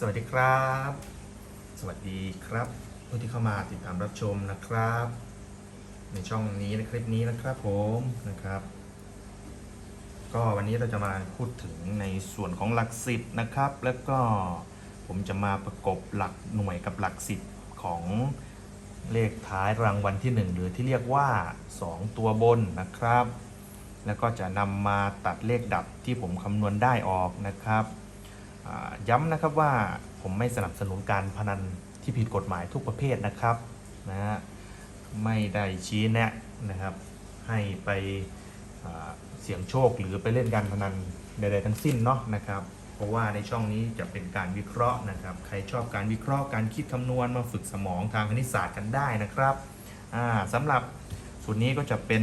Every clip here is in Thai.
สวัสดีครับ สวัสดีครับผู้ที่เข้ามาติดตามรับชมนะครับ ในช่องนี้ในคลิปนี้นะครับผมนะครับ ก็วันนี้เราจะมาพูดถึงในส่วนของหลักสิบนะครับ แล้วก็ผมจะมาประกบหลักหน่วยกับหลักสิบของเลขท้ายรางวัลที่ 1 หรือที่เรียกว่า 2 ตัวบนนะครับ แล้วก็จะนำมาตัดเลขดับที่ผมคำนวณได้ออกนะครับ ย้ำนะครับว่าผมไม่สนับสนุนการพนันที่ผิดกฎหมายทุกประเภทนะครับนะฮะไม่ได้ชี้แนะนะครับ ให้ไปเสี่ยงโชคหรือไปเล่นการพนันใดๆทั้งสิ้นเนาะนะครับ เพราะว่าในช่องนี้จะเป็นการวิเคราะห์นะครับ ใครชอบการวิเคราะห์การคิดคำนวณมาฝึกสมองทางคณิตศาสตร์กันได้นะครับสำหรับส่วนนี้ก็จะเป็น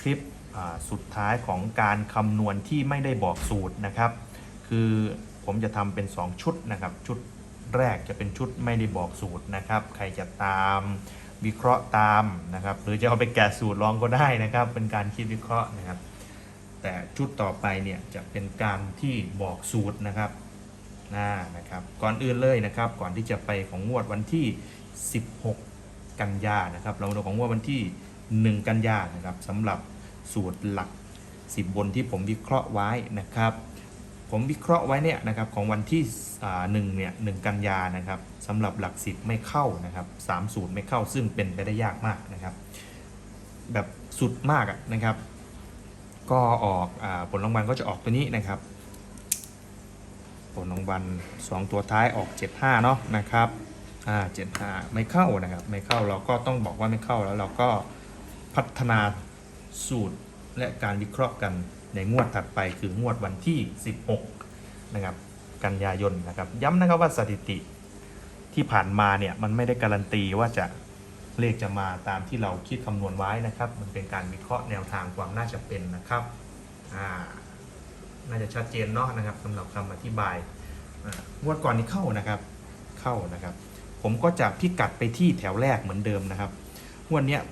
คลิปสุดท้ายของการคำนวณที่ไม่ได้บอกสูตรนะครับ คือผมจะทำเป็น 2 ชุดนะครับ ชุดแรกจะเป็นชุดไม่ได้บอกสูตรนะครับ ใครจะตามวิเคราะห์ตามนะครับ หรือจะเอาไปแกะสูตรลองก็ได้นะครับ เป็นการคิดวิเคราะห์นะครับ แต่ชุดต่อไปเนี่ยจะเป็นการที่บอกสูตรนะครับนะนะครับ ก่อนอื่นเลยนะครับ ก่อนที่จะไปของงวดวันที่ 16 กันยานะครับ เราดูของงวดวันที่ 1 กันยานะครับสำหรับสูตรหลัก 10 บนที่ผมวิเคราะห์ไว้นะครับ ผมวิเคราะห์ไว้เนี่ยนะครับของวันที่หนึ่งเนี่ยหนึ่งกันยานะครับสำหรับหลักสิบไม่เข้านะครับสามสูตรไม่เข้าซึ่งเป็นไปได้ยากมากนะครับ แบบสุดมากอะนะครับ ก็ออกอผลรางวัลก็จะออกตัวนี้นะครับ ผลรางวัลสองตัวท้ายออก75เนาะนะครับอ่า75ไม่เข้านะครับ ไม่เข้าเราก็ต้องบอกว่าไม่เข้าแล้วเราก็พัฒนาสูตรและการวิเคราะห์กัน ในงวดถัดไปคืองวดวันที่ 16 นะครับ กันยายนนะครับ ย้ำนะครับว่าสถิติที่ผ่านมาเนี่ยมันไม่ได้การันตีว่าจะเลขจะมาตามที่เราคิดคำนวณไว้นะครับ มันเป็นการวิเคราะห์แนวทางความน่าจะเป็นนะครับอ่าน่าจะชัดเจนเนาะนะครับสำหรับคำอธิบายงวดก่อนนี้เข้านะครับเข้านะครับ ผมก็จะพิกัดไปที่แถวแรกเหมือนเดิมนะครับงวดเนี้ย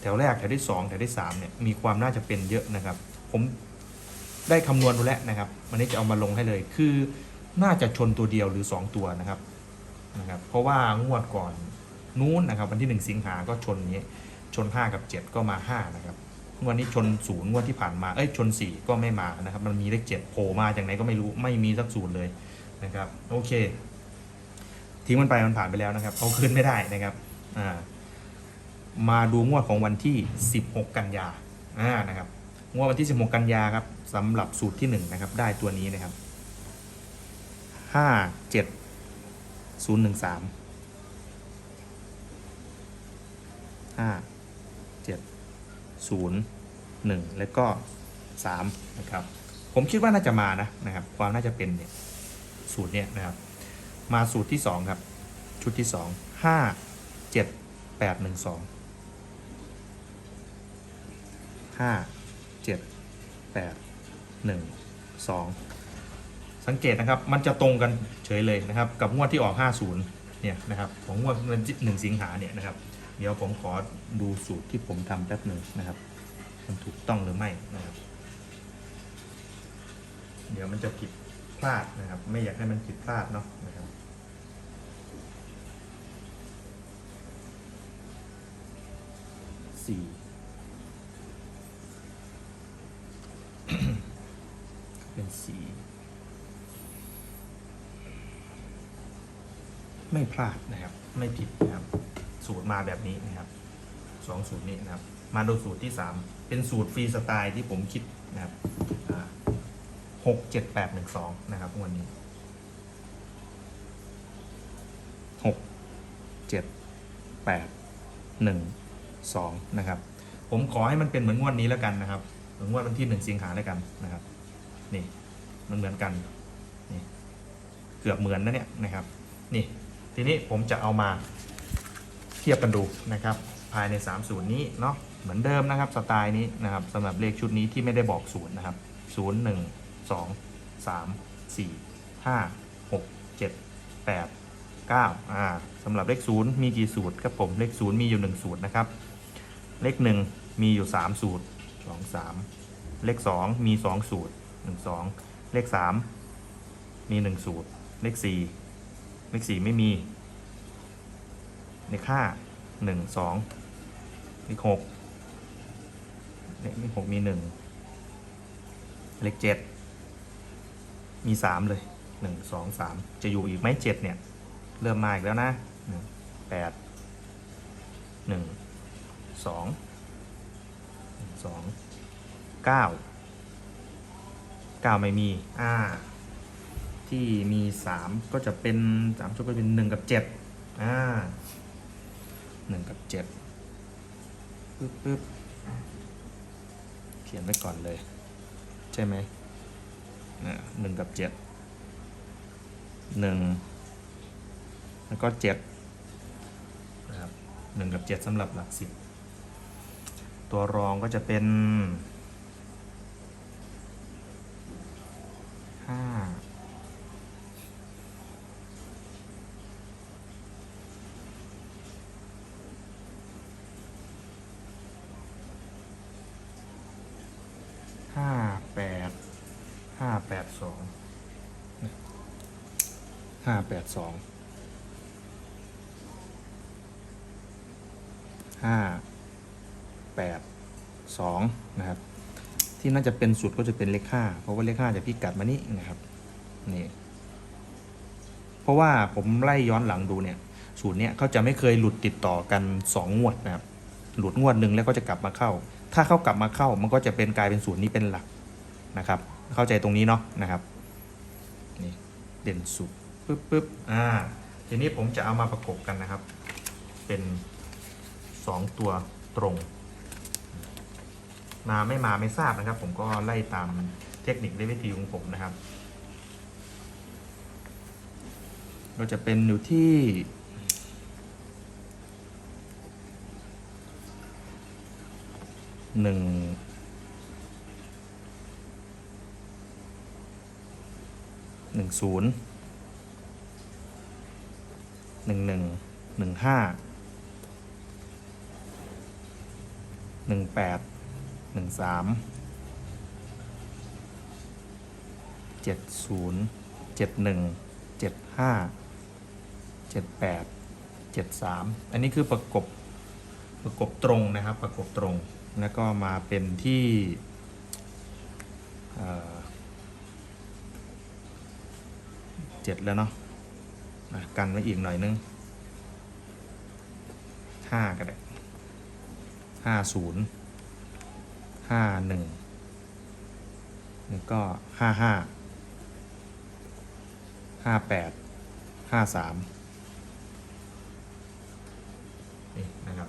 แถวแรกแถวที่สองแถวที่สามเนี่ยมีความน่าจะเป็นเยอะนะครับ ผมได้คำนวณดูแล้วนะครับวันนี้จะเอามาลงให้เลย คือน่าจะชนตัวเดียวหรือ 2 ตัวนะครับนะครับเพราะว่างวดก่อนนู้นนะครับ วันที่ 1 สิงหาก็ชนนี้ชน 5 กับ 7 ก็มา 5 นะครับงวดนี้ชนศูนย์งวดที่ผ่านมาเอ้ยชน 4 ก็ไม่มานะครับ มันมีเลข7โผล่มาจากไหนก็ไม่รู้ไม่มีสักศูนย์เลยนะครับ โอเค ทิ้งมันไปมันผ่านไปแล้วนะครับ เอาคืนไม่ได้นะครับอ่า มาดูงวดของวันที่ 16 กันยาอ่านะครับงวดวันที่ 16 กันยาครับสำหรับสูตรที่1นะครับได้ตัวนี้นะครับ 5 7 0 1 3 5 7 0 1 แล้วก็ 3 นะครับ ผมคิดว่าน่าจะมานะนะครับ ความน่าจะเป็นเนี่ยสูตรเนี่ยนะครับ มาสูตรที่ 2 ครับ ชุดที่ 2 5 7 8 1 2 5เจ็ดแปดหนึ่งสองสังเกตนะครับ มันจะตรงกันเฉยเลยนะครับ กับงวดที่ออก 50 เนี่ยนะครับ ของงวดวันที่หนึ่งสิงหาเนี่ยนะครับ เดี๋ยวผมขอดูสูตรที่ผมทำแป๊บหนึ่งนะครับ มันถูกต้องหรือไม่นะครับ เดี๋ยวมันจะผิดพลาดนะครับ ไม่อยากให้มันผิดพลาดเนาะนะครับสี่ เป็นสี ไม่พลาดนะครับ ไม่ผิดนะครับ สูตรมาแบบนี้นะครับสองสูตรนี้นะครับ มาดูสูตรที่สามเป็นสูตรฟรีสไตล์ที่ผมคิดนะครับหกเจ็ดแปดหนึ่งสองนะครับวันนี้หกเจ็ดแปดหนึ่งสองนะครับ ผมขอให้มันเป็นเหมือนงวดนี้แล้วกันนะครับเหมือนงวดวันที่หนึ่งสิงหาแล้วกันนะครับ นี่มันเหมือนกันนี่เกือบเหมือนนะเนี่ยนะครับนี่ทีนี้ผมจะเอามาเทียบกันดูนะครับ ภายใน3ศูนย์นี้เนาะเหมือนเดิมนะครับสไตล์นี้นะครับสำหรับเลขชุดนี้ที่ไม่ได้บอกศูนย์นะครับศูนย์หนึ่งสองสามสี่ห้าหกเจ็ดแปดเก้าอ่าสำหรับเลขศูนย์มีกี่สูตรครับผมเลขศูนย์มีอยู่หนึ่งสูตรนะครับ เลขหนึ่งมีอยู่สามสูตรสองสามเลขสองมีสองสูตร หนึ่งสองเลขสามมีหนึ่งสูตร เลขสี่เลขสี่ไม่มี เลขห้าหนึ่งสองเลขหกเลขหกมีหนึ่งเลขเจ็ดมีสามเลยหนึ่งสองสามจะอยู่อีกไหมเจ็ดเนี่ย เริ่มมาอีกแล้วนะแปดหนึ่งแป ดหนึ่งสองหนึ่งสองเก้าไม่มีอ่าที่มีสามก็จะเป็นสามชุดก็เป็นหนึ่งกับเจ็ดอ่าหนึ่งกับเจ็ดปึ๊บปึ๊บเขียนไว้ก่อนเลย ใช่ไหมอ่าหนึ่งกับเจ็ดหนึ่งแล้วก็เจ็ดนะครับหนึ่งกับเจ็ดสำหรับหลักสิบตัวรองก็จะเป็น ห้าห้าแปดห้าแปดสองห้าแปดสองห้าแปดสองนะครับ ที่น่าจะเป็นสุดก็จะเป็นเลขห้าเพราะว่าเลขห้าจะพิกัดมานี่นะครับนี่เพราะว่าผมไล่ย้อนหลังดูเนี่ย สูตรเนี้ยเขาจะไม่เคยหลุดติดต่อกันสองงวดนะครับ หลุดงวดหนึ่งแล้วก็จะกลับมาเข้า ถ้าเขากลับมาเข้ามันก็จะเป็นกลายเป็นศูนย์นี้เป็นหลักนะครับ เข้าใจตรงนี้เนาะนะครับนี่เด่นสุดปึ๊บปึ๊บอ่าทีนี้ผมจะเอามาประกบกันนะครับ เป็นสองตัวตรง มาไม่มาไม่ทราบนะครับ ผมก็ไล่ตามเทคนิคและวิธีของผมนะครับก็จะเป็นอยู่ที่หนึ่งหนึ่งศูนย์หนึ่งหนึ่งหนึ่งห้าหนึ่งแปด หนึ่งสามเจ็ดศูนย์เจ็ดหนึ่งเจ็ดห้าเจ็ดแปดเจ็ดสามอันนี้คือประกบประกบตรงนะครับ ประกบตรง แล้วก็มาเป็นที่เจ็ดแล้วเนาะะกันไว้อีกหน่อยนึงห้าก็ได้ห้าศูนย์ ห้าหนึ่งแล้วก็ห้าห้าห้าแปดห้าสามนี่นะครับ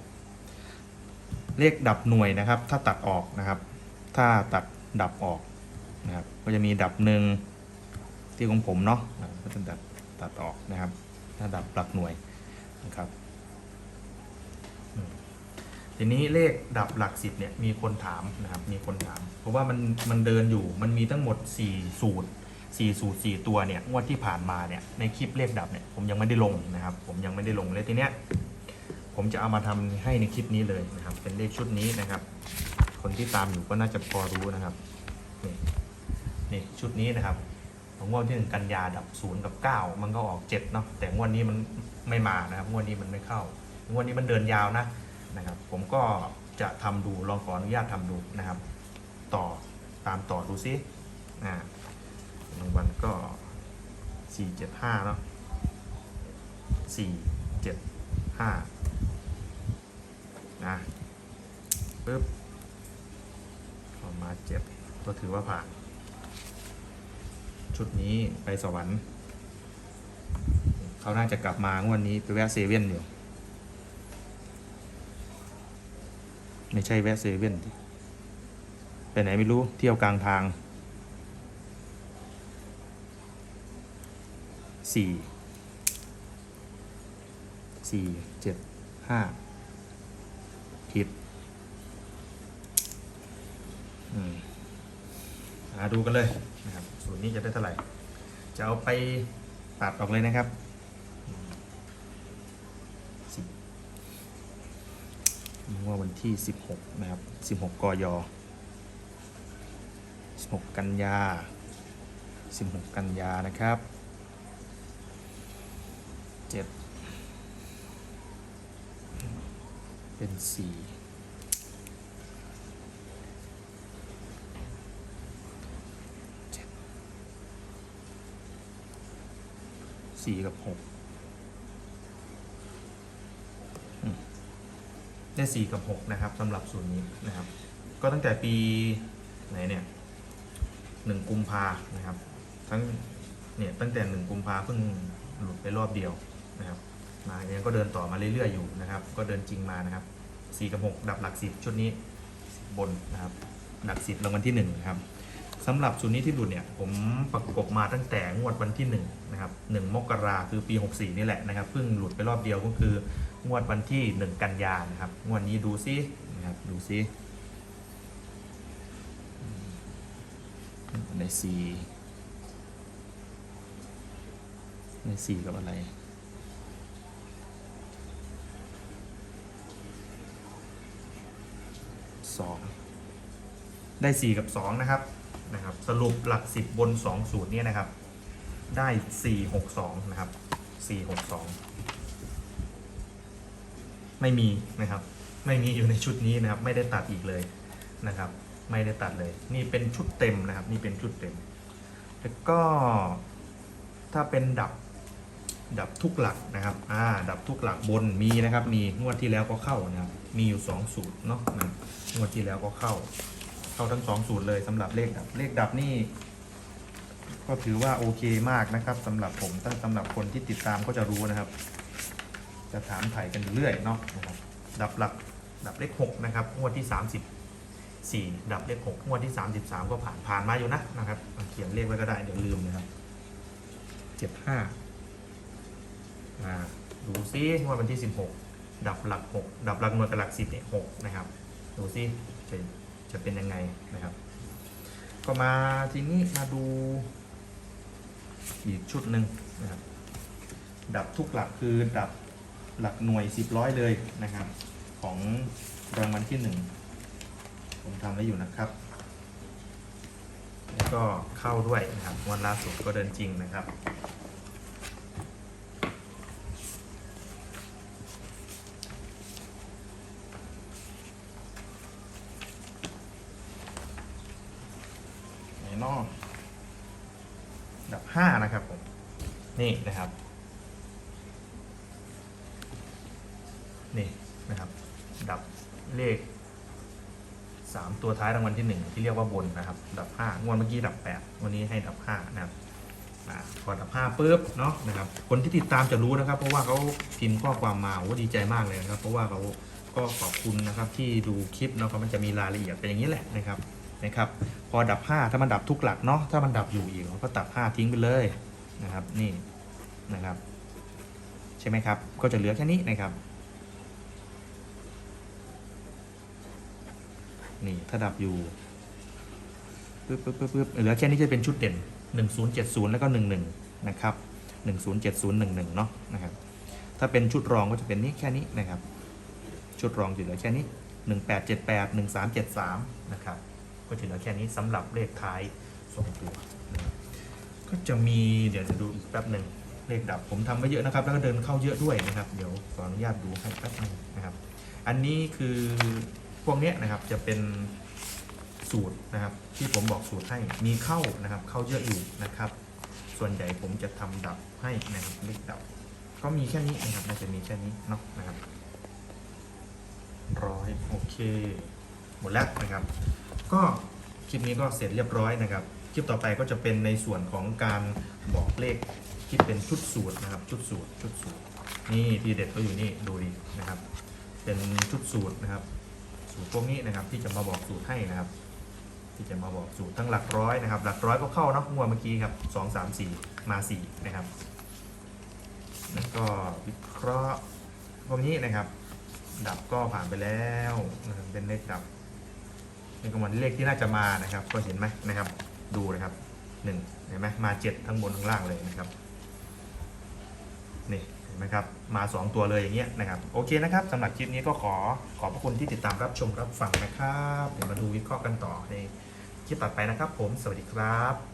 เลขดับหน่วยนะครับ ถ้าตัดออกนะครับ ถ้าตัดดับออกนะครับ ก็จะมีดับหนึ่งที่ของผมเนาะก็จะตัดตัดออกนะครับ ถ้าดับหลักหน่วยนะครับ ทีนี้เลขดับหลักสิบเนี่ยมีคนถามนะครับมีคนถาม เพราะว่ามันมันเดินอยู่มันมีทั้งหมด 4 สูตร 4 สูตร 4 ตัวเนี่ยงวดที่ผ่านมาเนี่ยในคลิปเลขดับเนี่ยผมยังไม่ได้ลงนะครับ ผมยังไม่ได้ลงเลยทีเนี้ยผมจะเอามาทำให้ในคลิปนี้เลยนะครับ เป็นเลขชุดนี้นะครับ คนที่ตามอยู่ก็น่าจะพอรู้นะครับนี่นี่ชุดนี้นะครับของงวดที่หนึ่งกันยาดับศูนย์กับเก้ามันก็ออกเจ็ดเนาะแต่งวดนี้มันไม่มานะครับงวดนี้มันไม่เข้างวดนี้มันเดินยาวนะ นะครับ ผมก็จะทำดูลองขออนุญาตทำดูนะครับ ต่อตามต่อดูซิอ่ารางวัลก็สี่เจ็ดห้าเนาะสี่เจ็ดห้านะปึ๊บออกมาเจ็บก็ถือว่าผ่าน ชุดนี้ไปสวรรค์เขาน่าจะกลับมางวันนี้ไปแวะเซเว่นอยู่ ไม่ใช่แวะเซเว่นไปไหนไม่รู้เที่ยวกลางทางสี่สี่เจ็ดห้าผิดอืมาดูกันเลยนะครับ สูตรนี้จะได้เท่าไหร่ จะเอาไปตัดออกเลยนะครับ ว่าวันที่ 16 นะครับ 16 กย 16 กันยา 16 กันยานะครับเจ็ดเป็นสี่เจ็ดสี่กับหกอืม ได้สี่กับหกนะครับสำหรับส่วนนี้นะครับ ก็ตั้งแต่ปีไหนเนี่ยหนึ่งกุมภานะครับ ทั้งเนี่ยตั้งแต่หนึ่งกุมภาเพิ่งหลุดไปรอบเดียวนะครับ มาอย่างนี้ก็เดินต่อมาเรื่อยๆอยู่นะครับ ก็เดินจริงมานะครับสี่กับหกดับหลักสิบชุดนี้บนนะครับ หลักสิบรางวัลที่หนึ่งนะครับ สำหรับชุนี้ที่หลุดเนี่ยผมประกบมาตั้งแต่งวดวันที่หนึ่งนะครับหนึ่งมกราคือปี 64 นี่แหละนะครับเพิ่งหลุดไปรอบเดียวก็คืองวดวันที่ 1 กันยานะครับงวดนี้ดูซินะครับดูซิในสี่ในสี่กับอะไรสองได้สี่กับสองนะครับ นะครับ สรุปหลักสิบบนสองสูตรนี่นะครับ ได้สี่หกสองนะครับสี่หกสองไม่มีนะครับ ไม่มีอยู่ในชุดนี้นะครับ ไม่ได้ตัดอีกเลยนะครับ ไม่ได้ตัดเลย นี่เป็นชุดเต็มนะครับ นี่เป็นชุดเต็ม แล้วก็ถ้าเป็นดับดับทุกหลักนะครับ อ่า ดับทุกหลักบนมีนะครับ มีงวดที่แล้วก็เข้านะครับ มีอยู่ 2 สูตรเนาะนะงวดที่แล้วก็เข้า เข้าทั้ง2สูตรเลยสำหรับเลขดับ เลขดับนี่ ก็ถือว่าโอเคมากนะครับสำหรับผมถ้าสำหรับคนที่ติดตามก็จะรู้นะครับ จะถามไถ่กันอยู่เรื่อยเนาะนะครับดับหลักดับเลข6นะครับงวดที่34ดับเลข6งวดที่33ก็ผ่านผ่านมาอยู่นะนะครับเขียนเลขไว้ก็ได้เดี๋ยวลืมนะครับ75มาดูซิว่าวันที่16ดับหลัก6ดับหลักหน่วยกับหลัก10เนี่ย6นะครับ ดูซิจะ จะเป็นยังไงนะครับ ก็มาทีนี้มาดูอีกชุดหนึ่งนะครับ ดับทุกหลักคือดับหลักหน่วย10ร้อยเลยนะครับ ของรางวัลที่1ผมทำไว้อยู่นะครับแล้วก็เข้าด้วยนะครับวันล่าสุดก็เดินจริงนะครับ นอกดับห้านะครับผมนี่นะครับ นี่นะครับ ดับเลขสามตัวท้ายรางวัลที่หนึ่งที่เรียกว่าบนนะครับ ดับห้างวดเมื่อกี้ดับแปดวันนี้ให้ดับห้านะครับอ่าพอดับห้าปุ๊บเนาะนะครับ คนที่ติดตามจะรู้นะครับ เพราะว่าเขาพิมพ์ข้อความมาโอ้ดีใจมากเลยนะครับ เพราะว่าเขาก็ขอบคุณนะครับที่ดูคลิปเนาะก็มันจะมีรายละเอียดเป็นอย่างนี้แหละนะครับ นะครับ พอดับ 5 ถ้ามันดับทุกหลักเนาะถ้ามันดับอยู่อีกเราก็ตัด 5 ทิ้งไปเลยนะครับนี่นะครับ ใช่ไหมครับ ก็จะเหลือแค่นี้นะครับนี่ถ้าดับอยู่ปึ๊บปึ๊บปึ๊บปึ๊บเหลือแค่นี้จะเป็นชุดเด่น 1070 แล้วก็ 11 นะครับ 1070 11 เนาะนะครับ ถ้าเป็นชุดรองก็จะเป็นนี้แค่นี้นะครับ ชุดรองจะเหลือแค่นี้ 1878 1373 นะครับ ก็จะเหลือแค่นี้สำหรับเลขท้ายสองตัวนะครับก็จะมีเดี๋ยวจะดูอีกแป๊บหนึ่งเลขดับผมทำไว้เยอะนะครับ แล้วก็เดินเข้าเยอะด้วยนะครับ เดี๋ยวขออนุญาตดูให้แป๊บหนึงนะครับ อันนี้คือพวกเนี้ยนะครับจะเป็นสูตรนะครับ ที่ผมบอกสูตรให้มีเข้านะครับ เข้าเยอะอยู่นะครับ ส่วนใหญ่ผมจะทำดับให้นะครับเลขดับ ก็มีแค่นี้นะครับน่าจะมีแค่นี้เนาะนะครับร้อยโอเค หมดแล้วนะครับ ก็คลิปนี้ก็เสร็จเรียบร้อยนะครับ คลิปต่อไปก็จะเป็นในส่วนของการบอกเลขที่เป็นชุดสูตรนะครับ ชุดสูตรชุดสูตร นี่ทีเด็ดก็อยู่นี่ดูดินะครับ เป็นชุดสูตรนะครับ สูตรพวกนี้นะครับที่จะมาบอกสูตรให้นะครับ ที่จะมาบอกสูตรทั้งหลักร้อยนะครับ หลักร้อยก็เข้าเนาะงวดเมื่อกี้ครับสองสามสี่มาสี่นะครับแล้วก็วิเคราะห์พวกนี้นะครับ ดับก็ผ่านไปแล้วเป็นเลขดับ นี่ก็มันเลขที่น่าจะมานะครับ ก็เห็นไหมนะครับ ดูนะครับหนึ่งเห็นไหมมาเจ็ดทั้งบนทั้งล่างเลยนะครับนี่เห็นไหมครับมาสองตัวเลยอย่างเงี้ยนะครับโอเคนะครับสำหรับคลิปนี้ก็ขอขอบพระคุณที่ติดตามรับชมรับฟังนะครับ เดี๋ยวมาดูวิเคราะห์กันต่อในคลิปต่อไปนะครับ ผมสวัสดีครับ